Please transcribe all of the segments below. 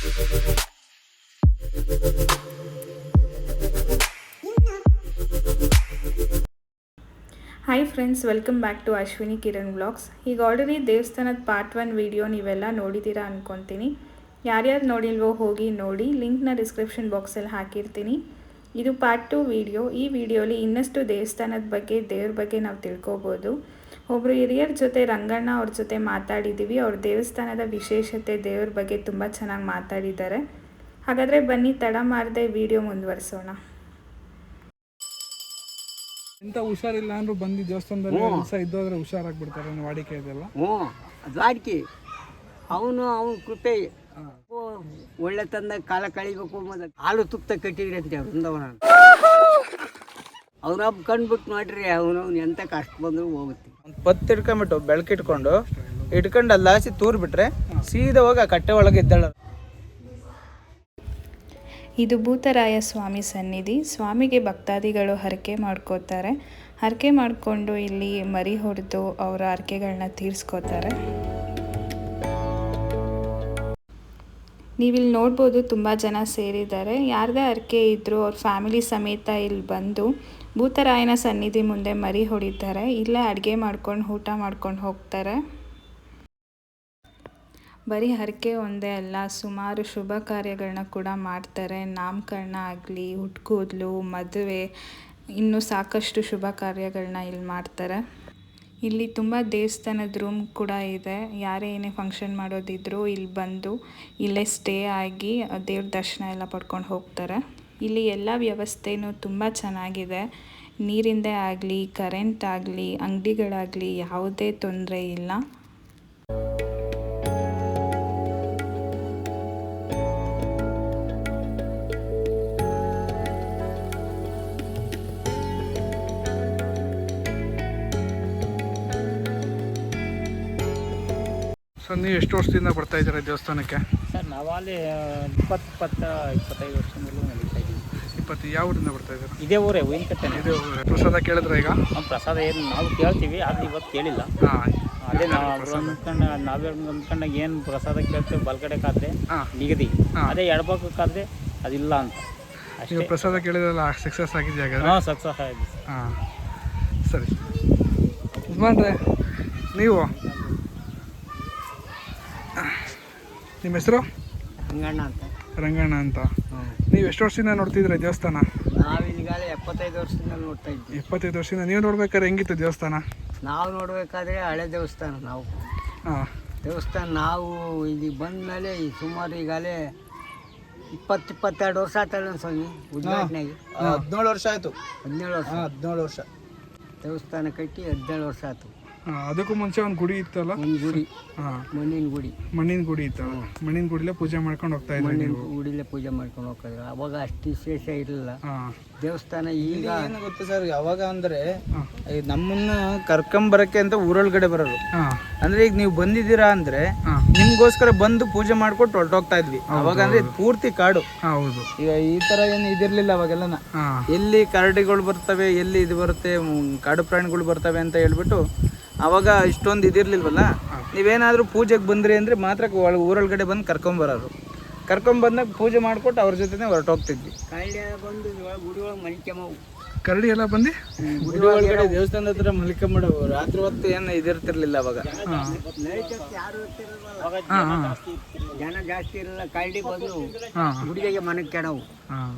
Hi friends welcome back to Ashwini Kiran blogs ಈಗ already ದೇವಸ್ಥಾನದ part one video ನೀವೆಲ್ಲ ನೋಡಿದ್ದೀರಾ ಅಂದ್ಕೊತೀನಿ ಯಾರ್ಯಾರು ನೋಡಿಲ್ವೋ ಹೋಗಿ ನೋಡಿ ಲಿಂಕ್ನ ಡಿಸ್ಕ್ರಿಪ್ಷನ್ ಬಾಕ್ಸಲ್ಲಿ ಹಾಕಿರ್ತೀನಿ. ಇದು ಪಾರ್ಟ್ ಟು ವಿಡಿಯೋ ಈ ವಿಡಿಯೋಲಿ ಇನ್ನಷ್ಟು ದೇವಸ್ಥಾನದ ಬಗ್ಗೆ, ದೇವ್ರ ಬಗ್ಗೆ ನಾವು ತಿಳ್ಕೊಬೋದು. ಒಬ್ಬರು ಹಿರಿಯರ ಜೊತೆ ರಂಗಣ್ಣ ಅವ್ರ ಜೊತೆ ಮಾತಾಡಿದ್ದೀವಿ ಅವ್ರ ದೇವಸ್ಥಾನದ ವಿಶೇಷತೆ ದೇವ್ರ ಬಗ್ಗೆ ತುಂಬ ಚೆನ್ನಾಗಿ ಮಾತಾಡಿದ್ದಾರೆ. ಹಾಗಾದರೆ ಬನ್ನಿ ತಡ ಮಾಡದೆ ವಿಡಿಯೋ ಮುಂದುವರಿಸೋಣ. ಎಂತ ಹುಷಾರಿಲ್ಲ ಅಂದ್ರೂ ಬಂದು ದೇವಸ್ಥಾನದಲ್ಲಿ ಕೆಲಸ ಇದ್ದೋದ್ರೆ ಹುಷಾರಾಗ್ಬಿಡ್ತಾರೆ ವಾಡಿಕೆ ಇದೆಲ್ಲ ಹ್ಞೂ ವಾಡಿಕೆ. ಅವನು ಅವನ ಕೃಪೆ. ಓ, ಒಳ್ಳೆ ತಂದ ಕಾಲ ಕಳಿಬೇಕು ಹಾಲು ತುಪ್ತ ಕಟ್ಟಿದ್ರಿ ಅಂತ ಅವನ ಕಂಡ್ಬಿಟ್ಟು ನೋಡ್ರಿ ಅವನವ್ನು ಎಂತ ಕಷ್ಟ ಬಂದರೂ ಹೋಗುತ್ತೆ. ಒಂದು ಪತ್ತು ಇಟ್ಕೊಂಡ್ಬಿಟ್ಟು ಬೆಳಕಿಟ್ಕೊಂಡು ಇಟ್ಕೊಂಡು ಅಲ್ಲಿ ಲಾಸಿ ತೂರ್ ಬಿಟ್ರೆ ಸೀದಾ ಹೋಗಿ ಆ ಕಟ್ಟೆ ಒಳಗೆ ಇದ್ದಾಳ. ಇದು ಭೂತರಾಯ ಸ್ವಾಮಿ ಸನ್ನಿಧಿ. ಸ್ವಾಮಿಗೆ ಭಕ್ತಾದಿಗಳು ಹರಕೆ ಮಾಡ್ಕೋತಾರೆ. ಹರಕೆ ಮಾಡಿಕೊಂಡು ಇಲ್ಲಿ ಮರಿ ಹೊಡೆದು ಅವರ ಹರಕೆಗಳನ್ನ ತೀರಿಸ್ಕೋತಾರೆ. ನೀವಿಲ್ಲಿ ನೋಡ್ಬೋದು ತುಂಬ ಜನ ಸೇರಿದ್ದಾರೆ. ಯಾರದೇ ಹರಕೆ ಇದ್ದರೂ ಅವ್ರ ಫ್ಯಾಮಿಲಿ ಸಮೇತ ಇಲ್ಲಿ ಬಂದು ಭೂತರಾಯನ ಸನ್ನಿಧಿ ಮುಂದೆ ಮರಿ ಹೊಡಿತಾರೆ, ಇಲ್ಲೇ ಅಡುಗೆ ಮಾಡ್ಕೊಂಡು, ಊಟ ಮಾಡ್ಕೊಂಡು ಹೋಗ್ತಾರೆ. ಬರೀ ಹರಕೆ ಒಂದೇ ಅಲ್ಲ, ಸುಮಾರು ಶುಭ ಕಾರ್ಯಗಳನ್ನ ಕೂಡ ಮಾಡ್ತಾರೆ. ನಾಮಕರಣ ಆಗಲಿ, ಹುಟ್ಕೂದಲು, ಮದುವೆ, ಇನ್ನೂ ಸಾಕಷ್ಟು ಶುಭ ಕಾರ್ಯಗಳನ್ನ ಇಲ್ಲಿ ಮಾಡ್ತಾರೆ. ಇಲ್ಲಿ ತುಂಬ ದೇವಸ್ಥಾನದ ರೂಮ್ ಕೂಡ ಇದೆ. ಯಾರೇ ಏನೇ ಫಂಕ್ಷನ್ ಮಾಡೋದಿದ್ರೂ ಇಲ್ಲಿ ಬಂದು ಇಲ್ಲೇ ಸ್ಟೇ ಆಗಿ ದೇವ್ರ ದರ್ಶನ ಎಲ್ಲ ಪಡ್ಕೊಂಡು ಹೋಗ್ತಾರೆ. ಇಲ್ಲಿ ಎಲ್ಲ ವ್ಯವಸ್ಥೆನೂ ತುಂಬ ಚೆನ್ನಾಗಿದೆ. ನೀರಿಂದೇ ಆಗಲಿ ಕರೆಂಟ್ ಆಗಲಿ ಅಂಗಡಿಗಳಾಗಲಿ ಯಾವುದೇ ತೊಂದರೆ ಇಲ್ಲ. ಸರ್ ನೀವು ಎಷ್ಟು ವರ್ಷದಿಂದ ಬರ್ತಾ ಇದ್ದೀರಾ ದೇವಸ್ಥಾನಕ್ಕೆ? ಸರ್ ನಾವಲ್ಲಿ ಇಪ್ಪತ್ತು ಇಪ್ಪತ್ತ ಇಪ್ಪತ್ತೈದು ವರ್ಷದಿಂದಲೂ ಇದ್ದೀವಿ ಯಾವ ಊರಿಂದ ಬರ್ತಾ ಇದ್ದಾರೆ? ಇದೇ ಊರೇ ಹೂವಿನ ಕಟ್ಟೆನೆ. ಇದು ಪ್ರಸಾದ ಕೇಳಿದ್ರೆ ಈಗ? ನಮ್ಮ ಪ್ರಸಾದ ಏನು ನಾವು ಕೇಳ್ತೀವಿ ಆದ್ರೆ ಇವತ್ತು ಕೇಳಿಲ್ಲ. ಹಾಂ ಅದೇ ನಾವು ಅಂದ್ಕೊಂಡು ನಾವೇ ಅಂದ್ಕೊಂಡಾಗ ಏನು ಪ್ರಸಾದ ಕೇಳ್ತೀವಿ ಬಲ್ಗಡೆ ಕಾದ್ರೆ ಹಾಂ. ನಿಗದಿ. ಅದೇ ಅದೇ ಎಡಬಾಗಕ್ಕಾದ್ರೆ ಅದಿಲ್ಲ ಅಂತ. ನೀವು ಪ್ರಸಾದ ಕೇಳಿದ್ರಲ್ಲ ಸಕ್ಸಸ್ ಆಗಿದೆ ಹಾಗಾದ್ರೆ? ಹಾಂ ಸಕ್ಸಸ್ ಆಗಿದೆ. ಹಾಂ. ಸರಿ. ಯಜಮಾನ್ರೆ ನೀವು? ನಿಮ್ಮ ಹೆಸರು? ರಂಗಣ್ಣ ಅಂತ. ರಂಗಣ್ಣ ಅಂತ. ನೀವು ಎಷ್ಟು ವರ್ಷದಿಂದ ನೋಡ್ತಿದ್ರೆ ದೇವಸ್ಥಾನ? ನಾವಿಲ್ಲಿಗಾಲ ಎಪ್ಪತ್ತೈದು ವರ್ಷದಿಂದ ನೋಡ್ತಾ ಇದ್ವಿ ಇಪ್ಪತ್ತೈದು ವರ್ಷದಿಂದ ನೀವು ನೋಡ್ಬೇಕಾದ್ರೆ ಹೆಂಗಿತ್ತು ದೇವಸ್ಥಾನ? ನಾವು ನೋಡಬೇಕಾದ್ರೆ ಹಳೆ ದೇವಸ್ಥಾನ ನಾವು. ಹಾಂ. ದೇವಸ್ಥಾನ ನಾವು ಇಲ್ಲಿ ಬಂದ ಮೇಲೆ ಈ ಸುಮಾರು ಈಗಾಲೇ ಇಪ್ಪತ್ತು ಇಪ್ಪತ್ತೆರಡು ವರ್ಷ ಆಯ್ತಲ್ಲ ಸ್ವಾಮಿ ಉದ್ಘಾಟನೆಗೆ ಹದಿನೇಳು ವರ್ಷ ಆಯಿತು. ಹದಿನೇಳು ವರ್ಷ. ಹದಿನೇಳು ವರ್ಷ. ದೇವಸ್ಥಾನ ಕಟ್ಟಿ ಹದಿನೇಳು ವರ್ಷ ಆಯ್ತು ಅದಕ್ಕೂ ಮುಂಚೆ ಒಂದು ಗುಡಿ ಇತ್ತಲ್ಲ? ಒಂದು ಗುಡಿ. ಹಾಂ. ಮಣ್ಣಿನ ಗುಡಿ. ಮಣ್ಣಿನ ಗುಡಿ ಇತ್ತು ಮಣ್ಣಿನ ಗುಡಿಲೇ ಪೂಜೆ ಮಾಡ್ಕೊಂಡು ಹೋಗ್ತಾ ಇದ್ರಿ ಮಣ್ಣಿನ ನೀವು? ಗುಡಿಲೇ ಪೂಜೆ ಮಾಡ್ಕೊಂಡು ಹೋಗ್ತಿದ್ರು. ಅವಾಗ ಅಷ್ಟು ವಿಶೇಷ ಇರಲಿಲ್ಲ. ಹಾಂ. ದೇವಸ್ಥಾನ ಈಗ ಏನು ಗೊತ್ತು ಸರ್ ಯಾವಾಗ ಅಂದ್ರೆ ನಮ್ಮನ್ನ ಕರ್ಕೊಂಬರಕ್ಕೆ ಅಂತ ಊರೊಳಗಡೆ ಬರೋರು. ಹಾಂ. ಅಂದ್ರೆ ಈಗ ನೀವು ಬಂದಿದ್ದೀರಾ ಅಂದ್ರೆ ನಿಮ್ಗೋಸ್ಕರ ಬಂದು ಪೂಜೆ ಮಾಡ್ಕೊಟ್ಟು ಹೊರಟೋಗ್ತಾ ಇದ್ವಿ. ಅವಾಗ ಅಂದ್ರೆ ಪೂರ್ತಿ ಕಾಡು. ಹೌದು. ಈಗ ಈ ತರ ಏನು ಇದಿರ್ಲಿಲ್ಲ ಅವಾಗೆಲ್ಲನ. ಎಲ್ಲಿ ಕರಡಿಗಳು ಬರ್ತವೆ ಎಲ್ಲಿ ಇದು ಬರುತ್ತೆ ಕಾಡು ಪ್ರಾಣಿಗಳು ಬರ್ತವೆ ಅಂತ ಹೇಳ್ಬಿಟ್ಟು ಅವಾಗ ಇಷ್ಟೊಂದು ಇದಿರ್ಲಿಲ್ವಲ್ಲ? ನೀವೇನಾದರೂ ಪೂಜೆಗೆ ಬಂದ್ರಿ ಅಂದರೆ ಮಾತ್ರ ಒಳ ಊರೊಳಗಡೆ ಬಂದು ಕರ್ಕೊಂಬರೋರು ಕರ್ಕೊಂಬಂದಾಗ ಪೂಜೆ ಮಾಡಿಕೊಟ್ಟು ಅವ್ರ ಜೊತೆ ಹೊರಟೋಗ್ತಿದ್ವಿ. ಕಳ್ಳೆ ಬಂದು ಗುಡಿ ಒಳಗೆ ಕರಡಿ ಎಲ್ಲ ಬಂದು? ಗುಡಿ ಒಳಗಡೆ ದೇವಸ್ಥಾನದ ಹತ್ರ ಮಲ್ಕೊಂಬಿಡವು ರಾತ್ರಿ ಹೊತ್ತು ಏನು ಇದಿರ್ತಿರ್ಲಿಲ್ಲ ಅವಾಗ. ಯಾರು ಇರ್ತಿರಲ್ವಲ್ಲ? ಹಾಂ ಹಾಂ. ಜನ ಜಾಸ್ತಿ ಇರಲ್ಲ ಕಳ್ಳಿ ಬಂದು ಹುಡುಗಿಗೆ ಗುಡಿಗೆ ಮನಕ್ಕೆ ಕೆಡವು. ಹಾಂ.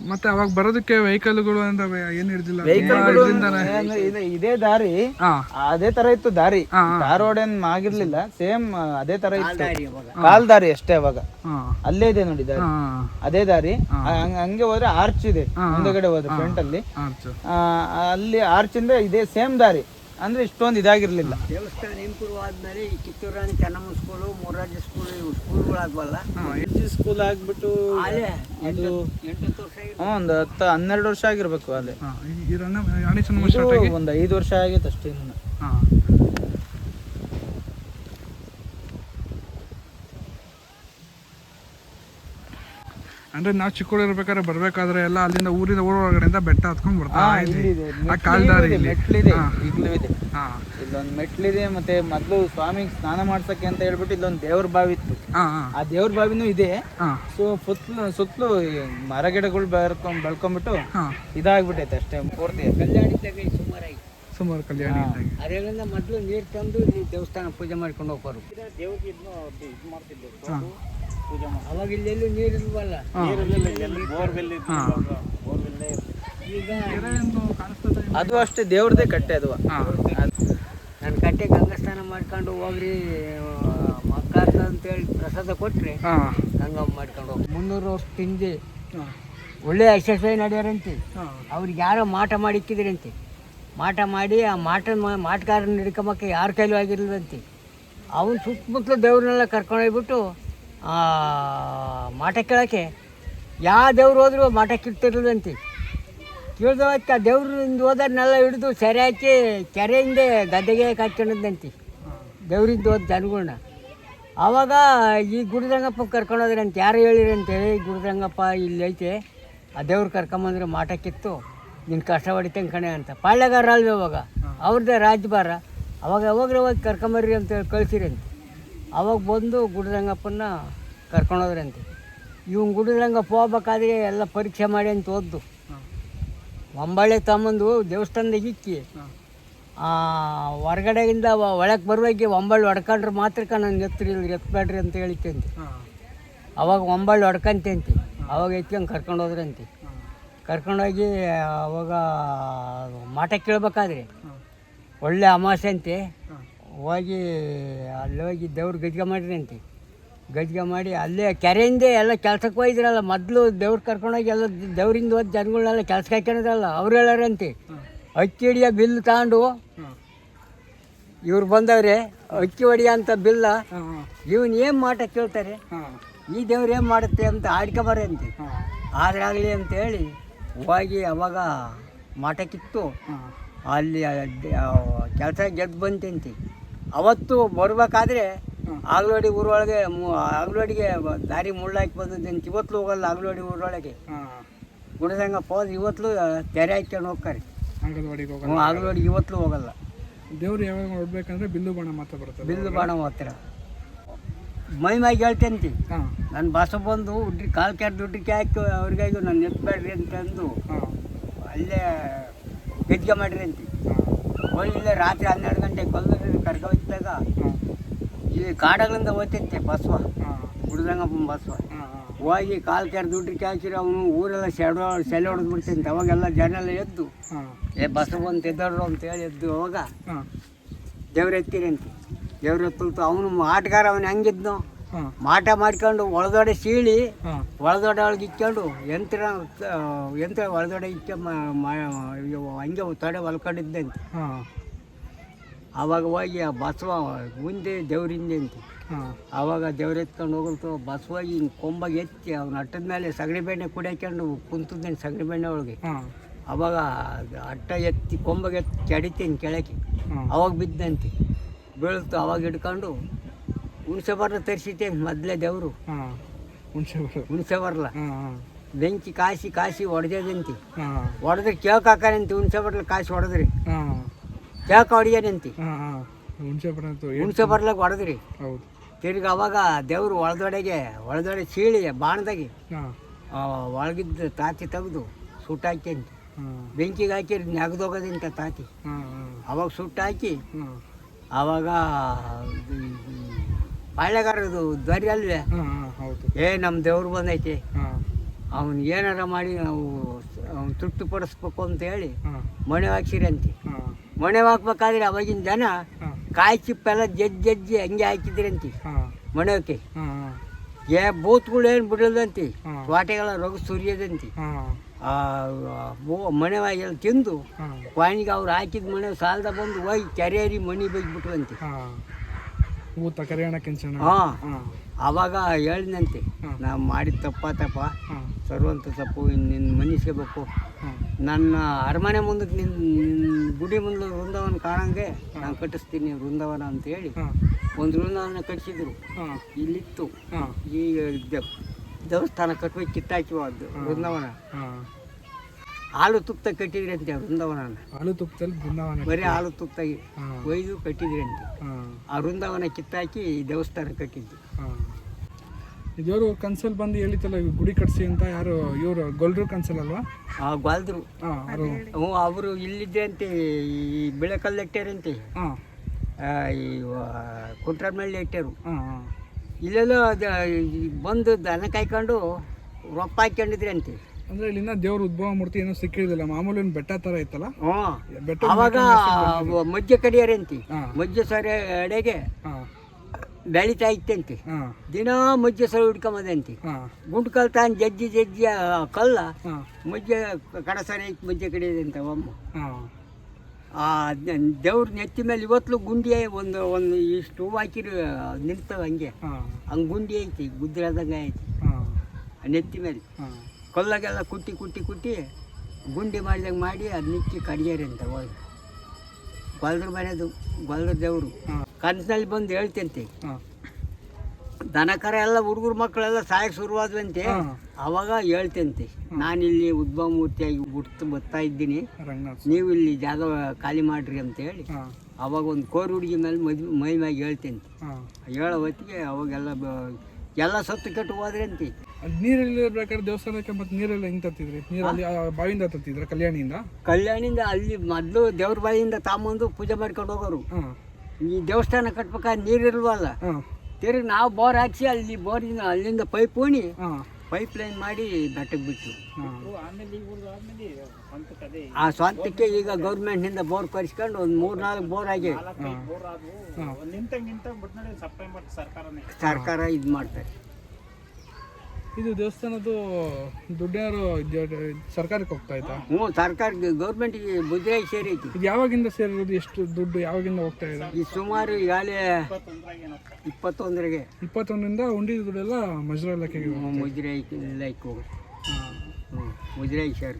ಮತ್ತೆ ಅವಾಗ ಬರೋದಕ್ಕೆ ವೆಹಿಕಲ್ಗಳು ಅಂತ ಏನ್ ಇರ್ಲಿಲ್ಲ ವೆಹಿಕಲ್ಗಳು ಇದೇ ದಾರಿ. ಅದೇ ತರ ಇತ್ತು ದಾರಿ. ಧಾರವಾಡ ಏನ್ ಆಗಿರ್ಲಿಲ್ಲ ಸೇಮ್ ಅದೇ ತರ ಇತ್ತು. ದಾರಿ ಅವಾಗ. ಕಾಲ್ ದಾರಿ ಅಷ್ಟೇ ಅವಾಗ. ಅಲ್ಲೇ ಇದೆ ನೋಡಿ ದಾರಿ. ಅದೇ ದಾರಿ. ಹಂಗ್- ಹಂಗೆ ಹೋದ್ರೆ ಆರ್ಚ್ ಇದೆ ಮುಂದಗಡೆ ಹೋದ್ರೆ ಫ್ರಂಟ್ ಅಲ್ಲಿ. ಅಲ್ಲಿ ಆರ್ಚ್ ಇಂದ ಇದೇ ಸೇಮ್ ದಾರಿ. ಅಂದ್ರೆ ಇಷ್ಟೊಂದು ಇದಾಗಿರ್ಲಿಲ್ಲ. ದೇವಸ್ಥಾನ ಇಂಪ್ರೂವ್ ಆದ್ಮೇಲೆ ಈ ಕಿತ್ತೂರು ರಾಣಿ ಚೆನ್ನಮ್ಮ ಸ್ಕೂಲು ಮೂರಾರ್ಜಿ ಸ್ಕೂಲ್ ಇವು ಸ್ಕೂಲ್ಗಳಾಗ್ವಲ್ಲ ಸ್ಕೂಲ್ ಆಗ್ಬಿಟ್ಟು ಅಲ್ಲೇ ಎಂಟು ಎಂಟತ್ತು ವರ್ಷ ಆಗಿತ್ತು. ಒಂದು ಹತ್ತು ಹನ್ನೆರಡು ವರ್ಷ ಆಗಿರ್ಬೇಕು ಅಲ್ಲಿ. ಒಂದು ಐದು ವರ್ಷ ಆಗೈತೆ ಅಷ್ಟೇ ಅಂದ್ರೆ ನಾವು ಚಿಕ್ಕೋಳಿರ್ಬೇಕಾದ್ರೆ ಬರ್ಬೇಕಾದ್ರೆ ಎಲ್ಲ ಅಲ್ಲಿಂದ ಊರಿನ ಊರೊಳಗಡೆಯಿಂದ ಬೆಟ್ಟ ಹತ್ಕೊಂಡ್ ಬರ್ತಾ ಇದ್ವಿ ಇಲ್ಲಿದೆ. ಆ ಕಾಲ್ದಾರಿ ಇಲ್ಲಿ. ಮೆಟ್ಲಿದೆ. ಈಗಲೂ ಇದೆ. ಇಲ್ಲೊಂದು ಮೆಟ್ಲಿದೆ ಮತ್ತೆ ಮೊದಲು ಸ್ವಾಮಿ ಸ್ನಾನ ಮಾಡ್ಸಕ್ಕೆ ಅಂತ ಹೇಳ್ಬಿಟ್ಟು ಇಲ್ಲೊಂದು ದೇವ್ರ ಬಾವಿ ಇತ್ತು. ಆ ದೇವ್ರ ಬಾವಿನೂ ಇದೆ. ಸೊ ಸುತ್ತಲೂ ಸುತ್ತಲೂ ಮರ ಗಿಡಗಳು ಬೆಳ್ಕೊಂಡ್ ಬೆಳ್ಕೊಂಡ್ಬಿಟ್ಟು ಇದಾಗ್ಬಿಟ್ಟೈತೆ ಅಷ್ಟೇ ಪೂರ್ತಿ. ಕಲ್ಯಾಣಿದ್ದಾಗ ಸುಮಾರಾಗಿ. ಸುಮಾರು ಕಲ್ಯಾಣಿ ಅದರಿಂದ ಮೊದಲು ನೀರು ತಂದು ದೇವಸ್ಥಾನ ಪೂಜೆ ಮಾಡ್ಕೊಂಡು ಹೋಗೋರು ಅವಾಗ ಇಲ್ಲೆಲ್ಲೂ ಇಲ್ವಲ್ಲ? ಈಗ ಕಾಣಿಸ್ತದೆ ಅದು ಅಷ್ಟೇ ದೇವ್ರದೇ ಕಟ್ಟೆ ಅದು. ನನ್ನ ಕಟ್ಟೆ ಗಂಗಾ ಸ್ನಾನ ಮಾಡ್ಕೊಂಡು ಹೋಗ್ರಿ ಮಕ್ಕ ಅಂತೇಳಿ ಪ್ರಸಾದ ಕೊಟ್ರಿ ಗಂಗಮ್ಮ ಮಾಡ್ಕೊಂಡು ಹೋಗಿ ಮುನ್ನೂರು ವರ್ಷ ಹಿಂದೆ ಒಳ್ಳೆ ಯಶಸ್ವಿ ನಡೆಯಾರಂತೆ. ಅವ್ರಿಗೆ ಯಾರೋ ಮಾಟ ಮಾಡಿಕ್ಕಿದ್ರಂತೆ. ಮಾಟ ಮಾಡಿ ಆ ಮಾಟ ಮಾಟಗಾರನ ಹಿಡ್ಕೊಂಬಕ್ಕೆ ಯಾರ ಕೈಲೂ ಆಗಿರಲಿಲ್ಲಂತೆ ಅವನು ಸುತ್ತಮುತ್ತಲು ದೇವ್ರನ್ನೆಲ್ಲ ಕರ್ಕೊಂಡೋಗ್ಬಿಟ್ಟು ಆ ಮಾಟ ಕೇಳೋಕ್ಕೆ? ಯಾವ ದೇವ್ರು ಹೋದ್ರು ಮಾಟ ಕಿಡ್ತಿರ್ಲಿಲ್ಲಂತೆ ಅಂತ. ಆ ದೇವ್ರಿಂದ ಹೋದನ್ನೆಲ್ಲ ಹಿಡಿದು ಸೆರೆ ಹಾಕಿ ಕೆರೆಯಿಂದ ಗದ್ದೆಗೆ ಹಾಕ್ಕೊಂಡಿದ್ದಂತೆ ದೇವ್ರಿಂದ ಹೋದ ಜನಗಳನ್ನ ಆವಾಗ ಈ ಗುರುದಂಗಪ್ಪ ಕರ್ಕೊಂಡೋದ್ರಂತೆ ಯಾರು ಹೇಳಿರಂತೆ ಇಲ್ಲಿ ಐತೆ. ಆ ದೇವ್ರು ಕರ್ಕೊಂಬಂದ್ರೆ ಮಾಟ ಕಿತ್ತು. ನಿನ್ನ ಕಷ್ಟ ಹೊಡಿತಂಗೆ ಕಣೆ ಅಂತ. ಪಾಳ್ಯಗಾರ ಅಲ್ವೇ ಅವಾಗ ಅವ್ರದ್ದೇ ರಾಜ್ಯಭಾರ ಅವಾಗ ಯಾವಾಗಲೇ ಹೋಗಿ ಕರ್ಕೊಂಬರ್ರಿ ಅಂತ ಕಳ್ಸಿರಂತೆ ಅವಾಗ ಬಂದು ಗುಡಿರಂಗಪ್ಪನ್ನ ಕರ್ಕೊಂಡೋದ್ರಂತೆ ಇವನು ಗುಡಿರಂಗಪ್ಪ ಹೋಗ್ಬೇಕಾದ್ರೆ ಎಲ್ಲ ಪರೀಕ್ಷೆ ಮಾಡಿ ಅಂತ ಓದ್ದು ಒಂಬಳೆ ತಮ್ಮಂದು ದೇವಸ್ಥಾನದಾಗ ಇಕ್ಕಿ. ಆ, ಹೊರಗಡೆಯಿಂದ ಒಳಗೆ ಬರುವಾಗ ಒಂಬಳ್ಳಿ ಹೊಡ್ಕೊಂಡ್ರೆ ಮಾತ್ರಕ್ಕೆ ನಾನು ಎತ್ತರಿ ಎತ್ತಬೇಡ್ರಿ ಅಂತ ಹೇಳಿತಂತೆ ಅವಾಗ ಅವಾಗ ಒಂಬಳ್ಳಿ ಹೊಡ್ಕಂತಂತೆ ಅವಾಗ ಎತ್ಕೊಂಡು ಕರ್ಕೊಂಡು ಹೋದ್ರಂತೆ. ಕರ್ಕೊಂಡೋಗಿ ಅವಾಗ ಮಾಟ ಕೇಳ್ಬೇಕಾದ್ರೆ. ಒಳ್ಳೆ ಅಮಾಸೆ ಅಂತೆ. ಹೋಗಿ ಅಲ್ಲಿ ಹೋಗಿ ದೇವ್ರು ಗಜ್ಗೆ ಅಂತ. ಗಜ್ಗೆ ಮಾಡಿ ಅಲ್ಲೇ ಕೆರೆಯಿಂದ ಎಲ್ಲ ಕೆಲ್ಸಕ್ಕೆ ಹೋಗಿದ್ರಲ್ಲ ಮೊದಲು ದೇವ್ರು ಕರ್ಕೊಂಡೋಗಿ ಎಲ್ಲ ದೇವ್ರಿಂದ ಹೋದ ಜನಗಳನ್ನೆಲ್ಲ ಕೆಲ್ಸಕ್ಕೆ ಹಾಕ್ಯಣದಲ್ಲ ಅವ್ರು ಹೇಳಾರಂತೆ ಅಕ್ಕಿ ಹಿಡಿಯೋ ಬಿಲ್ ತಗೊಂಡು ಇವ್ರು ಬಂದವ್ರೆ ಅಕ್ಕಿ ಹೊಡಿಯೋ ಅಂತ ಬಿಲ್ಲ ಇವನ್ ಏನು ಮಾಟ ಕೇಳ್ತಾರೆ? ಈ ದೇವ್ರು ಏನು ಮಾಡುತ್ತೆ ಅಂತ ಆಡ್ಕೊಂಬರಂತೆ ಅಂತೆ. ಆದ್ರಾಗಲಿ ಅಂತೇಳಿ ಹೋಗಿ ಅವಾಗ ಮಾಟಕ್ಕಿತ್ತು ಕಿತ್ತು. ಅಲ್ಲಿ ಕೆಲಸ ಗೆದ್ದು ಬಂತಂತಿ ಅವತ್ತು ಬರ್ಬೇಕಾದ್ರೆ ಆಗ್ಲೋಡಿ ಊರೊಳಗೆ ಆಗ್ಲೋಡಿಗೆ ದಾರಿ ಮುಳ್ಳಾಕಿ ಬಂದದಂತೆ ಇವತ್ತು ಹೋಗಲ್ಲ ಆಗ್ಲೋಡಿ ಊರೊಳಗೆ. ಗುಣಸಂಗ ಹೋದ್ರೆ ಇವತ್ತು ತೆರೆ ಹಾಕ್ಕೊಂಡು ಹೋಗ್ತಾರೆ. ಆಗ್ಲೋಡಿ ಹ್ಞೂ ಆಗ್ಲೋಡಿಗೆ ಇವತ್ತು ಹೋಗಲ್ಲ. ದೇವ್ರು ಯಾವಾಗ ನೋಡ್ಬೇಕಂದ್ರೆ ಬಿಲ್ಲು ಬಾಣ ಮಾತ್ರ ಬರುತ್ತೆ. ಬಿಲ್ಲು ಬಾಣ ಹೋಗ್ತಾರೆ ಮೈ ಮೈಗೆ ಹೇಳ್ತೇನೆ ನನ್ನ ಬಸ ಬಂದು ಹುಡ್ರಿ ಕಾಲು ಕೆಟ್ಟ ದುಡ್ಡಿಗೆ ಹಾಕಿ ಅವ್ರಿಗಾಗಿ ನಾನು ನಿಂತ್ಬೇಡ್ರಿ ಅಂತಂದು ಅಲ್ಲೇ ಗದ್ಗೆ ಮಾಡಿರಿ ಅಂತಿ. ಇಲ್ಲೇ ರಾತ್ರಿ ಹನ್ನೆರಡು ಗಂಟೆ ಕೊಲ್ಲೂರಿಗೆ ಕರ್ಕೊ ಹೋಗಿದ್ದಾಗ ಹಾಂ ಈ ಕಾಡಗಳಿಂದ ಹೋಯ್ತಂತೆ ಬಸ್ವ. ಹಾಂ ಹುಡ್ದಂಗಪ್ಪನ ಬಸವ. ಹೋಗಿ ಕಾಲು ಕೆರೆ ದುಡ್ಡು ಹಾಕಿರಿ ಅವನು ಊರೆಲ್ಲ ಸೆಡ ಸೆಲೆ ಹೊಡೆದು ಬಿಡ್ತೀನಿ ಅವಾಗೆಲ್ಲ ಜನ ಎಲ್ಲ ಎದ್ದು ಏ ಬಸವ ಅಂತ ಎದ್ದಾಡ್ರು ಅಂತ ಹೇಳಿ ಎದ್ದು ಅವಾಗ ದೇವ್ರ ಎತ್ತೀರಿ ಅಂತಿ. ದೇವ್ರ ಎತ್ತಲ್ತು ಅವನು ಆಟಗಾರ ಅವನು ಹೆಂಗಿದ್ನು ಮಾಟ ಮಾಡ್ಕೊಂಡು ಒಳಗಡೆ ಸೀಳಿ ಒಳದೊಡೆ ಒಳಗೆ ಇಕ್ಕೊಂಡು ಯಂತ್ರ ಯಂತ್ರ ಒಳದೊಡೆ ಇಕ್ಕ ಹಂಗೆ ತಡೆ ಹೊಲ್ಕೊಂಡಿದ್ದಂತೆ ಅಂತ ಅವಾಗ ಹೋಗಿ ಆ ಬಸವ ಮುಂದೆ ದೇವ್ರಿಂದ ಅಂತ. ಅವಾಗ ಆವಾಗ ದೇವ್ರ ಎತ್ಕೊಂಡು ಹೋಗ್ತು ಬಸವ ಹಿಂಗೆ ಕೊಂಬಾಗಿ ಎತ್ತಿ ಅವ್ನ ಅಟ್ಟದ ಮೇಲೆ ಸಗಣಿ ಬೆಣ್ಣೆ ಕುಡಿಯಾಕೊಂಡು ಕುಂತಿದ್ದೇನೆ ಸಗಣಿ ಬೆಣ್ಣೆ ಒಳಗೆ. ಅವಾಗ ಅಟ್ಟ ಎತ್ತಿ ಕೊಂಬಗೆ ಎತ್ತಿ ಕೆಡಿತೀನಿ ಕೆಳಕ್ಕೆ ಅವಾಗ ಬಿದ್ದಂತೆ ಬೀಳ್ತು ಅವಾಗ ಹಿಡ್ಕೊಂಡು ಹುಣಸೆ ಬರ್ಲ ತರಿಸಿದ್ದೆ ಮೊದಲೇ ದೇವರು. ಹಾಂ ಹುಣಸೆ ಬರೋ ಹುಣಸೆ ಬರ್ಲ ಹಾಂ. ಬೆಂಕಿ ಕಾಸಿ ಕಾಸಿ ಹೊಡೆದಂತಿ ಹೊಡೆದ್ರೆ ಕೇಕ್ ಹಾಕಾರಂತೆ ಹುಣಸೆ ಬರ್ಲ ಕಾಸಿ ಹೊಡೆದ್ರಿ ಕೇಕ್ ಹೊಡಿಯಾರಂತಿ. ಹಾಂ ಹಾಂ. ಹುಣಸೆ ಬರ್ಲ ಹುಣಸೆ ಬರ್ಲಾಗ ಹೊಡೆದ್ರಿ ಹೌದು. ತಿರ್ಗಿ ಅವಾಗ ದೇವ್ರು ಒಳದೊಡೆಗೆ ಒಳದೊಡೆ ಚೀಳಿ ಬಾಣದಾಗೆ ಒಳಗಿದ್ದ ತಾತಿ ತೆಗೆದು ಸುಟ್ಟಾಕಿ ಅಂತ ಬೆಂಕಿಗೆ ಹಾಕಿ ನೆಗ್ದೋಗೋದಿಂತ ತಾತಿ. ಅವಾಗ ಸುಟ್ಟಾಕಿ ಅವಾಗ ಆವಾಗ ಬಾಳೆಗಾರದು ಧ್ವರಿ ಅಲ್ವೇ? ಏ ನಮ್ಮ ದೇವ್ರು ಬಂದೈತಿ. ಅವನು ಏನಾರ ಮಾಡಿ ನಾವು ಅವ್ನು ತೃಪ್ತಿಪಡಿಸ್ಬೇಕು ಅಂತ ಹೇಳಿ ಮಣೆ ಹಾಕ್ಸಿರಂತೆ ಅಂತ. ಮಣೆ ಹಾಕ್ಬೇಕಾದ್ರೆ ಅವಾಗಿನ ಜನ ಕಾಯಿ ಚಿಪ್ಪೆಲ್ಲ ಜಜ್ಜಿ ಜಜ್ಜಿ ಹಂಗೆ ಹಾಕಿದ್ರಂತೆ ಹಾಂ. ಏ ಬೂತ್ಗಳು ಏನು ಬಿಡಲ್ದಂತಿ ಕ್ವಾಟೆಗಳ ವಾಟೆಗಳ ರೋಗ ಸುರಿಯದಂತಿ. ಎಲ್ಲ ತಿಂದು ಕ್ವಾಣಿಗೆ ಅವ್ರು ಹಾಕಿದ ಮನೆ ಸಾಲದ ಬಂದು ಹೋಗಿ ಕೆರೆಯರಿ ಮಣಿ ಬೈದ್ಬಿಟ್ರಂತೆ ಹಾಂ. ಊತ ಕರಿಯಣ ಕೆಂಚನ ಹಾಂ. ಆವಾಗ ಹೇಳಿದಂತೆ. ನಾವು ಮಾಡಿದ ತಪ್ಪ ತಪ್ಪ ಸರ್ವಂತ ತಪ್ಪು ನಿನ್ನ ಮನ್ನಿಸ್ಕೋಬೇಕು ನನ್ನ ಅರಮನೆ ಮುಂದಕ್ಕೆ ನಿನ್ನ ಗುಡಿ ಮುಂದೆ ವೃಂದಾವನ ಕಾಣಂಗೆ ನಾನು ಕಟ್ಟಿಸ್ತೀನಿ ವೃಂದಾವನ ಅಂತ ಹೇಳಿ ಒಂದು ವೃಂದಾವನ ಕಟ್ಟಿಸಿದ್ರು. ಇಲ್ಲಿತ್ತು. ದ- ದೇವಸ್ಥಾನ ಕಟ್ಟುವ ಕಿತ್ತಾಕಿವ ಅದು ವೃಂದಾವನ. ಹಾಲು ತುಪ್ತ ಕಟ್ಟಿದ್ರಿ ಅಂತೆ ವೃಂದಾವನ ಹಾಲು ತುಪ್ಪದಲ್ಲಿ ಬೃಂದಾವನ ಬರೀ ಹಾಲು ತುಪ್ತಾಗಿ ಹಾಂ. ಒಯ್ದು ಕಟ್ಟಿದ್ರಿ ಅಂತೆ. ಆ ವೃಂದಾವನ ಕಿತ್ತಾಕಿ ದೇವಸ್ಥಾನ ಕಟ್ಟಿದ್ದು. ಇದ್ಯಾರು ಕನ್ಸಲ್ ಬಂದು ಹೇಳಿತಲ್ಲ ಗುಡಿ ಕಟ್ಸಿ ಅಂತ ಯಾರು ಇವರು ಗೊಲ್ರು ಕನ್ಸಲ್ ಅಲ್ವಾ? ಆ ಗ್ವಾಲ್ದ್ರು. ಹ್ಞೂ ಅವರು ಇಲ್ಲಿದ್ದೆ ಅಂತೆ ಈ ಬಿಳಕಲ್ಲಿ ಇಟ್ಟಾರಂತೆ ಈ ಕುಟ್ರಮಳ್ಳಿ ಇಟ್ಟಾರು ಇಲ್ಲೆಲ್ಲ ಬಂದು ದನ ಕಾಯ್ಕೊಂಡು ರೊಪ್ಪ ಹಾಕ್ಕೊಂಡಿದ್ರಿ ಅಂತೆ. ಅಂದ್ರೆ ಇಲ್ಲಿಂದ ದೇವ್ರ ಉದ್ಭವ ಮೂರ್ತಿ ಏನೋ ಸಿಕ್ಕಿರಲಿಲ್ಲ ಮಾಮೂಲಿ ಒಂದು ಬೆಟ್ಟ ತರ ಇತ್ತಲ್ಲ? ಬೆಟ್ಟ ಅವಾಗ ಮಜ್ಜೆ ಕಡಿಯಾರಂತೆ ಹಾ. ಮಜ್ಜೆ ಸರ ಎಡೆಗೆ ಬೆಳೀತಾ ಇತ್ತಂತೆ ಹಾಂ. ದಿನ ಮಜ್ಜೆ ಸರಿ ಹಿಡ್ಕೊಂಬದಂತೆ ಗುಂಡು ಕಲ್ ತಾನು ಜಜ್ಜಿ ಜಜ್ಜಿ ಕಲ್ಲ ಮಜ್ಜ ಕಡ ಸರಿ ಐತಿ ಮಜ್ಜೆ ಅಂತ ಒಮ್ಮ. ಹಾಂ. ಆ ದೇವ್ರ ನೆತ್ತಿ ಮೇಲೆ ಇವತ್ತು ಗುಂಡಿ ಒಂದು ಒಂದು ಇಷ್ಟು ಹೂವು ಹಾಕಿರು ನಿಂತವ ಹಂಗೆ. ಹಂಗೆ ಗುಂಡಿ ಐತಿ ಗುದ್ದಿರದಂಗೆ ಐತಿ. ನೆತ್ತಿ ಮೇಲೆ. ಹಾಂ. ಕೊಲ್ಲಾಗೆಲ್ಲ ಕುಟ್ಟಿ ಕುಟ್ಟಿ ಕುಟ್ಟಿ ಗುಂಡಿ ಮಾಡಿದಂಗೆ ಮಾಡಿ ಅದು ನಿಚ್ಚಿ ಕಡಿಯಾರಿ ಅಂತ ಹೋಗಿ ಗೊಲ್ದ್ರ ಮನೆಯದು ಗೊಲ್ದ್ರ ದೇವರು. ಕನಸಲ್ಲಿ ಬಂದು ಹೇಳ್ತಂತೆ ದನಕರ ದನ ಕರ ಎಲ್ಲ ಹುಡುಗರ ಮಕ್ಕಳೆಲ್ಲ ಸಾಯಕ್ಕೆ ಶುರುವಾದ್ವಂತೆ ಅವಾಗ ಹೇಳ್ತಂತೆ ನಾನಿಲ್ಲಿ ಉದ್ಭವ ಮೂರ್ತಿಯಾಗಿ ಹುಟ್ಟು ಬರ್ತಾ ಇದ್ದೀನಿ. ನೀವು ಇಲ್ಲಿ ಜಾಗ ಖಾಲಿ ಮಾಡ್ರಿ ಅಂತ ಹೇಳಿ ಅವಾಗ ಒಂದು ಕೋರ್ ಹುಡುಗಿ ಮೇಲೆ ಮದ್ವೆ ಮೈ ಮ್ಯಾಗ ಹೇಳ್ತಂತೆ ಹೇಳೋ ಹೊತ್ತಿಗೆ ಅವಾಗೆಲ್ಲ ಎಲ್ಲ ಸತ್ತು ಕೆಟ್ಟು ಹೋದ್ರೆ ಅದು ನೀರಲ್ಲಿ ಇರ್ಬೇಕಾದ್ರೆ ದೇವಸ್ಥಾನಕ್ಕೆ ಮತ್ತೆ ನೀರೆಲ್ಲ ಹೆಂಗೆ ತತ್ತಿದ್ರಿ ನೀರಲ್ಲಿ ಆ ಬಾವಿಯಿಂದ ತತ್ತಿದ್ರ ಕಲ್ಯಾಣಿಯಿಂದ? ಕಲ್ಯಾಣಿಂದ ಅಲ್ಲಿ ಮೊದಲು ದೇವ್ರ ಬಾಯಿಯಿಂದ ತಾಂಬಂದು ಪೂಜೆ ಮಾಡ್ಕೊಂಡು ಹೋಗೋರು. ಹಾಂ. ಈ ದೇವಸ್ಥಾನ ಕಟ್ಬೇಕಾದ್ರೆ ನೀರಿಲ್ವಲ್ಲ ಹಾಂ. ತಿರುಗಿ ನಾವು ಬೋರ್ ಹಾಕಿ ಅಲ್ಲಿ ಬೋರಿಂದ ಅಲ್ಲಿಂದ ಪೈಪ್ ಓಣಿ ಹಾಂ. ಪೈಪ್ ಲೈನ್ ಮಾಡಿ ಬೆಟ್ಟಕ್ಕೆ ಬಿಟ್ಟು ಹಾಂ. ಆ ಸ್ವಂತಕ್ಕೆ ಈಗ ಗೌರ್ಮೆಂಟ್ನಿಂದ ಬೋರ್ ಕರೆಸ್ಕೊಂಡು ಒಂದು ಮೂರು ನಾಲ್ಕು ಬೋರ್ ಆಗಿ. ಹಾಂ. ಸರ್ಕಾರ ಇದು ಮಾಡ್ತಾರೆ ಇದು ದೇವಸ್ಥಾನದ್ದು ದುಡ್ಡು ಯಾರು ಸರ್ಕಾರಕ್ಕೆ ಹೋಗ್ತಾ ಇತ್ತಾ ಹ್ಞೂ ಸರ್ಕಾರ ಗೌರ್ಮೆಂಟಿಗೆ ಬುದ್ಧಿಯಾಗಿ ಸೇರಿತ್ತು ಇದು ಯಾವಾಗಿಂದ ಸೇರಿರೋದು ಎಷ್ಟು ದುಡ್ಡು ಯಾವಾಗಿಂದ ಹೋಗ್ತಾ ಇದೆ? ಈ ಸುಮಾರು ಈಗಾಗಲೇ ಇಪ್ಪತ್ತೊಂದರಿಗೆ ಇಪ್ಪತ್ತೊಂದರಿಂದ ಉಂಡಿದ ದುಡ್ಡೆಲ್ಲ ಮಜ್ರಾ ಇಲಾಖೆಗೆ ಹೋಗುತ್ತೆ. ಮುಜರಾಯಿ ಇಲಾಖೆ ಹೋಗಿ ಮುಜರಾಯಿ ಸೇರ್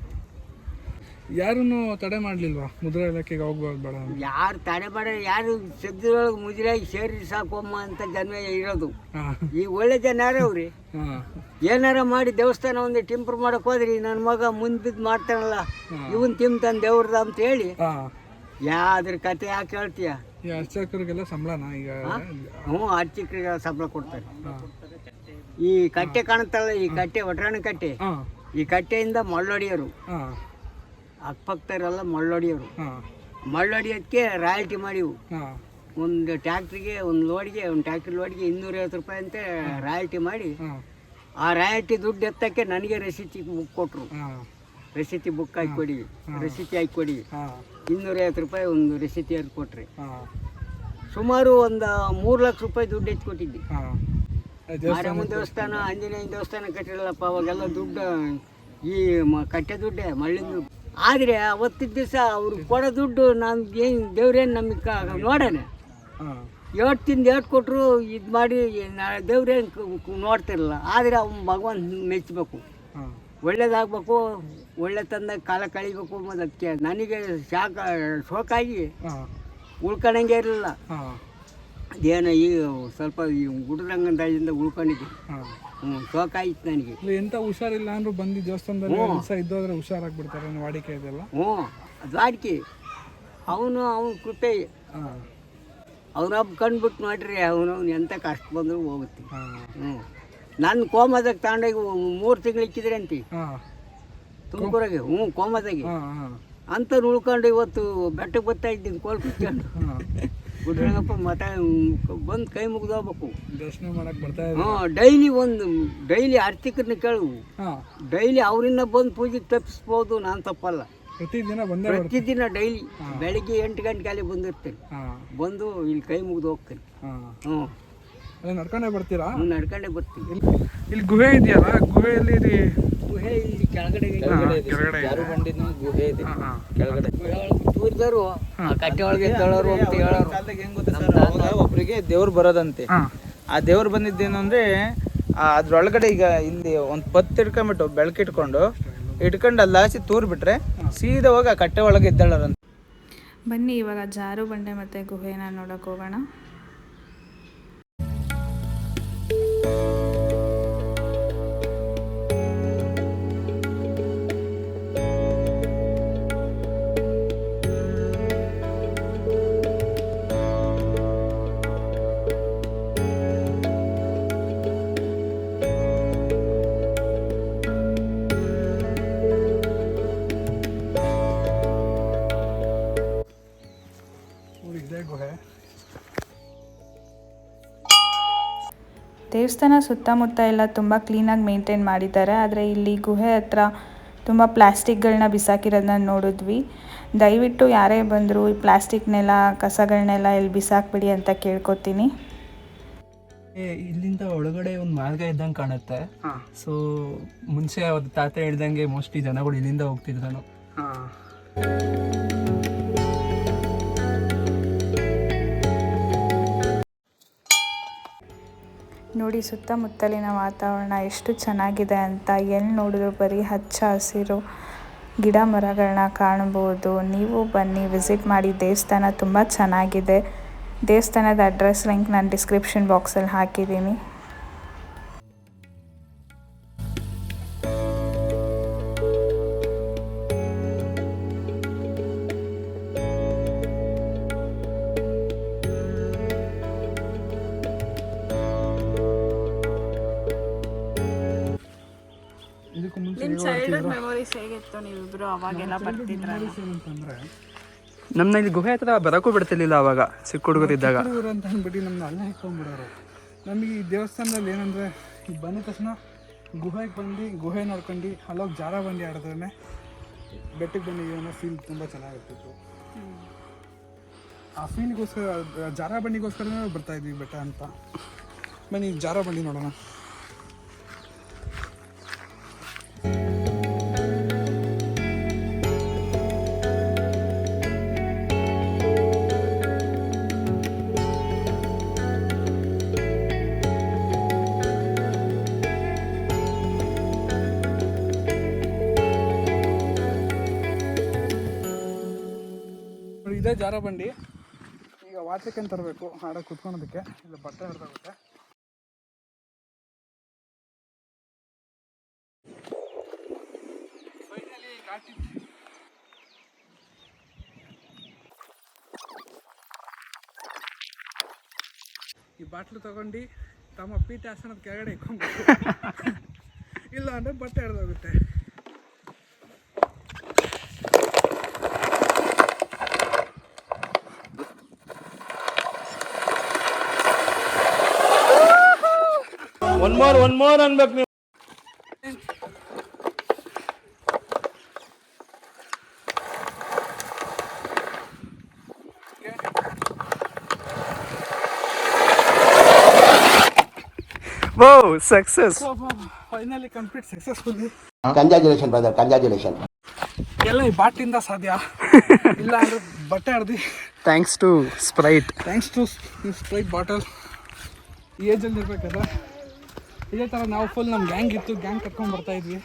ಯಾರನ್ನು ತಡೆ ಮಾಡಲಿಲ್ವಾ? ಮುದ್ರಾ ಇಲಾಖೆಗೆ ಹೋಗ್ಬೋದು ಬೇಡ ಅಂತ. ಯಾರು ತಡೆ ಮಾಡ ಯಾರು ಸದ್ಯದೊಳಗೆ ಮುದ್ರಾಗಿ ಸೇರಿ ಸಾಕಮ್ಮ ಅಂತ ಜನ ಇರೋದು. ಈ ಈಗ ಒಳ್ಳೆ ಜನ ಯಾರವ್ರಿ? ಹಾಂ. ಏನಾರ ಮಾಡಿ ದೇವಸ್ಥಾನ ಒಂದು ಟಿಂಪ್ರ್ ಮಾಡಕ್ ಹೋದ್ರಿ ನನ್ನ ಮಗ ಮುಂದ್ ಬಿದ್ದು ಮಾಡ್ತಾನಲ್ಲ ಇವನ್ ತಿಂತಾನ ದೇವ್ರದ ಅಂತ ಹೇಳಿ. ಹಾಂ. ಯಾವ್ದ್ರ ಕತೆ ಯಾಕೆ ಹೇಳ್ತೀಯ? ಈ ಅರ್ಚಕರಿಗೆಲ್ಲ ಸಂಬಳನ ಈಗ ಹ್ಞೂ ಅರ್ಚಕರಿಗೆ ಸಂಬಳ ಕೊಡ್ತಾರೆ. ಈ ಕಟ್ಟೆ ಕಾಣುತ್ತಲ್ಲ ಈ ಕಟ್ಟೆ ಒಟ್ರಾಣ ಕಟ್ಟೆ. ಹಾಂ. ಈ ಕಟ್ಟೆಯಿಂದ ಮಳ್ಳೊಡಿಯರು. ಹಾಂ. ಅಕ್ಕಪಕ್ಕದವರೆಲ್ಲ ಮಳ್ಳೊಡಿಯೋರು. ಹಾಂ. ಮಳ್ಳೊಡಿಯೋದಕ್ಕೆ ರಾಯಲ್ಟಿ ಮಾಡಿವು. ಒಂದು ಟ್ಯಾಕ್ಟ್ರಿಗೆ ಒಂದು ಲೋಡ್ಗೆ ಒಂದು ಟ್ಯಾಕ್ಟ್ರಿ ಲೋಡ್ಗೆ ಇನ್ನೂರೈವತ್ತು ರೂಪಾಯಿ ಅಂತ ರಾಯಲ್ಟಿ ಮಾಡಿ ಆ ರಾಯಲ್ಟಿ ದುಡ್ಡು ಎತ್ತಕ್ಕೆ ನನಗೆ ರಸೀತಿ ಬುಕ್ ಕೊಟ್ಟರು ರಸೀತಿ ಬುಕ್ ಹಾಕಿ ಕೊಡಿ. ರಸೀತಿ ಹಾಕಿ ಕೊಡಿ. ಇನ್ನೂರೈವತ್ತು ರೂಪಾಯಿ ಒಂದು ರಸೀತಿ ಅದು ಕೊಟ್ರಿ. ಸುಮಾರು ಒಂದು ಮೂರು ಲಕ್ಷ ರೂಪಾಯಿ ದುಡ್ಡು ಹೆಚ್ಚು ಕೊಟ್ಟಿದ್ದೆ ಮಾರಮ್ಮ ದೇವಸ್ಥಾನ ಆಂಜನೇಯನ ದೇವಸ್ಥಾನ ಕಟ್ಟಿರಲ್ಲಪ್ಪ ಅವಾಗೆಲ್ಲ ದುಡ್ಡು ಈ ಕಟ್ಟೆ ದುಡ್ಡೇ ಮಳ್ಳಿನ ಆದರೆ ಅವತ್ತಿನ ದಿವಸ ಅವ್ರು ಕೊಡೋ ದುಡ್ಡು ನಮ್ಗೆ ಏನು ದೇವ್ರೇನು ನಮಗೆ ನೋಡೋಣ ಎರಡು ಏಟ್ ತಿಂದು ಏಟ್ ಕೊಟ್ಟರು ಇದು ಮಾಡಿ ದೇವ್ರೇನು ನೋಡ್ತಿರಲ್ಲ ಆದರೆ ಅವ್ನು ಭಗವಾನ್ ಮೆಚ್ಚಬೇಕು ಒಳ್ಳೇದಾಗ್ಬೇಕು ಒಳ್ಳೆ ತಂದ ಕಾಲ ಕಳಿಬೇಕು ಅದಕ್ಕೆ ನನಗೆ ಶಾಕ ಶೋಕಾಗಿ ಉಳ್ಕೊಳಂಗೆ ಇರಲಿಲ್ಲ. ಅದೇನೋ ಈ ಸ್ವಲ್ಪ ಈ ಗುಡ್ರಂಗದಾಯಿಂದ ಉಳ್ಕೊಂಡಿದ್ದೆ. ಶೋಕಾಯಿತು ನನಗೆ ಎಂತ ಹುಷಾರಿಲ್ಲ ಅಂದ್ರೂ ಬಂದು ದೇವಸ್ಥಾನದಲ್ಲಿ ಕೆಲಸ ಇದ್ದೋದ್ರೆ ಹುಷಾರಾಗ್ಬಿಡ್ತಾರೆ ಅನ್ನೋ ವಾಡಿಕೆ ಇದೆಲ್ಲ ಹ್ಞೂ ಅದು ಅಡಿಕೆ ಅವನು ಅವನ ಕೃಪೆ. ಹಾಂ. ಅವನೊಬ್ಬ ಕಂಡ್ಬಿಟ್ಟು ನೋಡ್ರಿ ಅವ್ನು ಎಂಥ ಕಷ್ಟ ಬಂದರೂ ಹೋಗುತ್ತೆ. ಹ್ಞೂ ನನ್ನ ಕೋಮದಾಗ ತಗೊಂಡೋಗಿ ಮೂರು ತಿಂಗಳು ಇಕ್ಕಿದ್ರೆ ಅಂತಿ ತುಮಕೂರಾಗೆ ಹ್ಞೂ ಕೋಮದಾಗೆ. ಅಂತ ಉಳ್ಕೊಂಡು ಇವತ್ತು ಬೆಟ್ಟಕ್ಕೆ ಬರ್ತಾ ಇದ್ದೀನಿ ಕೋಲ್ ಕುತ್ಕೊಂಡು. ಹಾಂ ಗುಡ್ರಂಗಪ್ಪ ಮತ ಬಂದು ಕೈ ಮುಗ್ದೋಗ್ಬೇಕು. ದರ್ಶನ ಮಾಡಕ್ಕೆ ಬರ್ತಾ ಹ್ಞೂ ಡೈಲಿ ಒಂದು ಡೈಲಿ ಅರ್ಚಕರನ್ನ ಕೇಳು. ಹಾಂ. ಡೈಲಿ ಅವರಿಂದ ಬಂದು ಪೂಜೆ ತಪ್ಪಿಸ್ಬೋದು ನಾನು ತಪ್ಪಲ್ಲ. ಪ್ರತಿದಿನ ಬಂದೇ ಪ್ರತಿದಿನ ಡೈಲಿ ಬೆಳಿಗ್ಗೆ ಎಂಟು ಗಂಟೆಗೆ ಅಲ್ಲಿ ಬಂದಿರ್ತೀನಿ. ಹಾಂ. ಬಂದು ಇಲ್ಲಿ ಕೈ ಮುಗ್ದು ಹೋಗ್ತೀನಿ. ಹಾಂ. ಹ್ಞೂ. ನಡ್ಕೊಂಡೇ ಬರ್ತೀರಾ? ನಡ್ಕೊಂಡೇ ಬರ್ತೀನಿ. ಇಲ್ಲಿ ಗುಹೆ ಇದೆಯಲ್ಲ ಗುಹೆಯಲ್ಲಿ ಗುಹೆ ಇಲ್ಲಿ ಕೆಳಗಡೆ ಕೆಳಗಡೆ ಯಾರು ಬಂದಿದ್ದು ಗುಹೆ ಇದೆ. ಹಾಂ ಹಾಂ. ಕೆಳಗಡೆ ತೂರಿದವರು ಆ ಕಟ್ಟೆ ಒಳಗೆ ತೊಳೋರು ಅಂತ ಹೇಳೋರು. ಕಾಲದಾಗ ಹೆಂಗ್ ಗೊತ್ತಾ ಸರ್ ಅವಾಗ ಒಬ್ರಿಗೆ ದೇವ್ರು ಬರೋದಂತೆ. ಹಾಂ. ಆ ದೇವ್ರು ಬಂದಿದ್ದೇನು ಅಂದ್ರೆ ಆ ಅದ್ರೊಳಗಡೆ ಈಗ ಇಲ್ಲಿ ಒಂದು ಪತ್ತು ಇಟ್ಕೊಂಡ್ಬಿಟ್ಟು ಬೆಳಕಿಟ್ಕೊಂಡು ಇಟ್ಕೊಂಡು ಅಲ್ಲಿ ಹಾಸಿ ತೂರ್ ಬಿಟ್ರೆ ಸೀದಾ ಹೋಗಿ ಆ ಕಟ್ಟೆ ಒಳಗೆ ಇದ್ದಳರಂತ ಬನ್ನಿ ಇವಾಗ ಜಾರು ಬಂಡೆ ಮತ್ತೆ ಗುಹೆನ ನೋಡಕ್ ಹೋಗೋಣ. ದೇವಸ್ಥಾನ ಸುತ್ತಮುತ್ತ ಎಲ್ಲ ತುಂಬ ಕ್ಲೀನಾಗಿ ಮೇಂಟೈನ್ ಮಾಡಿದ್ದಾರೆ. ಆದರೆ ಇಲ್ಲಿ ಗುಹೆ ಹತ್ರ ತುಂಬ ಪ್ಲಾಸ್ಟಿಕ್ಗಳನ್ನ ಬಿಸಾಕಿರೋದನ್ನ ನೋಡಿದ್ವಿ. ದಯವಿಟ್ಟು ಯಾರೇ ಬಂದರೂ ಈ ಪ್ಲಾಸ್ಟಿಕ್ನೆಲ್ಲ ಕಸಗಳನ್ನೆಲ್ಲ ಇಲ್ಲಿ ಬಿಸಾಕ್ಬಿಡಿ ಅಂತ ಕೇಳ್ಕೊತೀನಿ. ಏ, ಇಲ್ಲಿಂದ ಒಳಗಡೆ ಒಂದು ಮಾರ್ಗ ಇದ್ದಂಗೆ ಕಾಣುತ್ತೆ. ಹಾಂ. ಸೊ ಮುಂಚೆ ಅವ್ರ ತಾತ ಹೇಳ್ದಂಗೆ ಮೋಸ್ಟ್ಲಿ ಜನಗಳು ಇಲ್ಲಿಂದ ಹೋಗ್ತಿದ್ರು. ನೋಡಿ ಸುತ್ತಮುತ್ತಲಿನ ವಾತಾವರಣ ಎಷ್ಟು ಚೆನ್ನಾಗಿದೆ ಅಂತ ಎಲ್ಲಿ ನೋಡಿದ್ರು ಬರೀ ಹಚ್ಚ ಹಸಿರು ಗಿಡ ಮರಗಳನ್ನ ಕಾಣ್ಬೋದು. ನೀವು ಬನ್ನಿ, ವಿಸಿಟ್ ಮಾಡಿ. ದೇವಸ್ಥಾನ ತುಂಬ ಚೆನ್ನಾಗಿದೆ. ದೇವಸ್ಥಾನದ ಅಡ್ರೆಸ್ ಲಿಂಕ್ ನಾನು ಡಿಸ್ಕ್ರಿಪ್ಷನ್ ಬಾಕ್ಸಲ್ಲಿ ಹಾಕಿದ್ದೀನಿ. ಏನಂತಂದ್ರೆ ನಮ್ಮನ್ನ ಇಲ್ಲಿ ಗುಹೆ ಹತ್ರ ಬರೋಕ್ಕೂ ಬಿಡ್ತಿರ್ಲಿಲ್ಲ ಅವಾಗ ಚಿಕ್ಕ ಹುಡುಗರಿದ್ದಾಗ. ಹುಡುಗರು ಅಂತ ಅಂದ್ಬಿಟ್ಟು ನಮ್ಮನ್ನ ಅಲ್ಲೇ ಹಾಕೊಂಡ್ಬಿಡೋರು ನಮಗೆ ಈ ದೇವಸ್ಥಾನದಲ್ಲಿ ಏನಂದರೆ ಈಗ ಬಂದ ತಕ್ಷಣ ಗುಹೆಗೆ ಬಂದು ಗುಹೆ ನೋಡ್ಕೊಂಡು ಅಲ್ಲೋಗಿ ಜಾರ ಬಂಡಿ ಆಡಿದ್ರೆ ಬೆಟ್ಟಕ್ಕೆ ಬಂದಿದ್ದೀವಿ ಅನ್ನೋ ಫೀಲ್ ತುಂಬ ಚೆನ್ನಾಗಿರ್ತಿತ್ತು. ಆ ಫೀಲ್ಗೋಸ್ಕರ ಜಾರ ಬಂಡಿಗೋಸ್ಕರನೇ ಬರ್ತಾ ಇದ್ವಿ ಬೆಟ್ಟ ಅಂತ. ಬನ್ನಿ ಜಾರ ಬಂಡಿ ನೋಡೋಣ. ಇದೇ ಜಾರ ಬಂಡಿ ಈಗ ವಾಚಕ್ಕೆ ತರಬೇಕು. ಹಾಡಕ್ಕೆ ಕುತ್ಕೊಳೋದಕ್ಕೆ. ಇಲ್ಲ ಬಟ್ಟೆ ಹೊಡೆದಾಗುತ್ತೆ ಈ ಬಾಟ್ಲು ತಗೊಂಡು ತಮ್ಮ ಪೀಠ ಆಸನದ ಕೆಳಗಡೆ ಇಕ್ಕೊಂಡು ಇಲ್ಲ ಅಂದರೆ ಬಟ್ಟೆ ಹಿಡ್ದೋಗುತ್ತೆ ಓ success finally complete successful Congratulations, brother Congratulations. ಎಲ್ಲ ಈ ಬಾಟಿಂದ ಸಾಧ್ಯ. ಇಲ್ಲ ಅಂದ್ರೆ ಬಟ್ಟೆ ಆಡ್ದಿ thanks to Sprite thanks to Sprite bottle age ಅಲ್ಲಿ ಇರ್ಬೇಕಾದ್ರೆ ಇದೇ ಥರ ನಾವು ಫುಲ್ ನಮ್ಮ ಗ್ಯಾಂಗ್ ಇತ್ತು ಗ್ಯಾಂಗ್ ಕಟ್ಕೊಂಡು ಬರ್ತಾ ಇದ್ವಿ.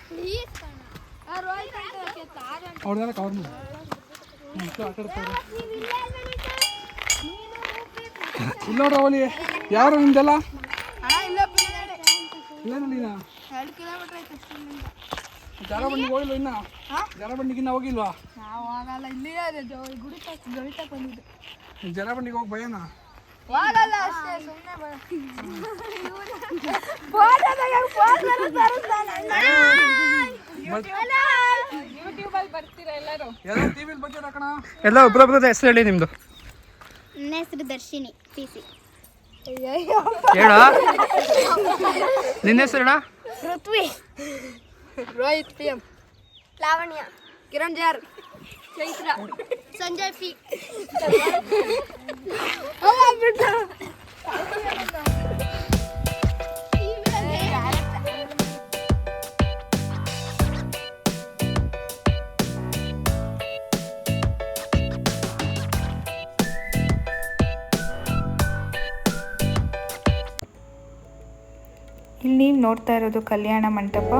ಅವ್ರದೆಲ್ಲ ಕವರ್ ಮಾಡಿ. ಮಕ್ಕಳು ಇಲ್ಲ ನೋಡ್ರಿ ಅವಲಿ ಯಾರು ನಿಮ್ದೆಲ್ಲ? ಇಲ್ಲ ನೋಡಿ ನಾ ಜಾರ ಬಂಡಿಗೆ ಹೋಗಿಲ್ವ ಇನ್ನ? ಜಾರ ಬಂಡಿಗೆ ಇನ್ನ ಹೋಗಿಲ್ವಾ? ಜರ ಬಂಡಿಗೆ ಹೋಗಿ ಭಯನಾ ಎಲ್ಲ ಟಿವಿಲಿ ಬಗ್ಗೆ ಹಾಕೋಣ ಎಲ್ಲ ಒಬ್ರೊಬ್ರದ ಹೆಸರು ಹೇಳಿ ನಿಮ್ದು. ನನ್ನ ಹೆಸರು ದರ್ಶಿನಿ ಪಿ ಸಿ. ಹೇಳ? ನಿನ್ನ ಹೆಸರು Ruthvi. Rohit P M. Lavanya. Kiran ಜಾರ್. ಚೈತ್ರ. ಸಂಜಯ್ ಪಿ. ಇಲ್ಲಿ ನೀವು ನೋಡ್ತಾ ಇರೋದು ಕಲ್ಯಾಣ ಮಂಟಪ.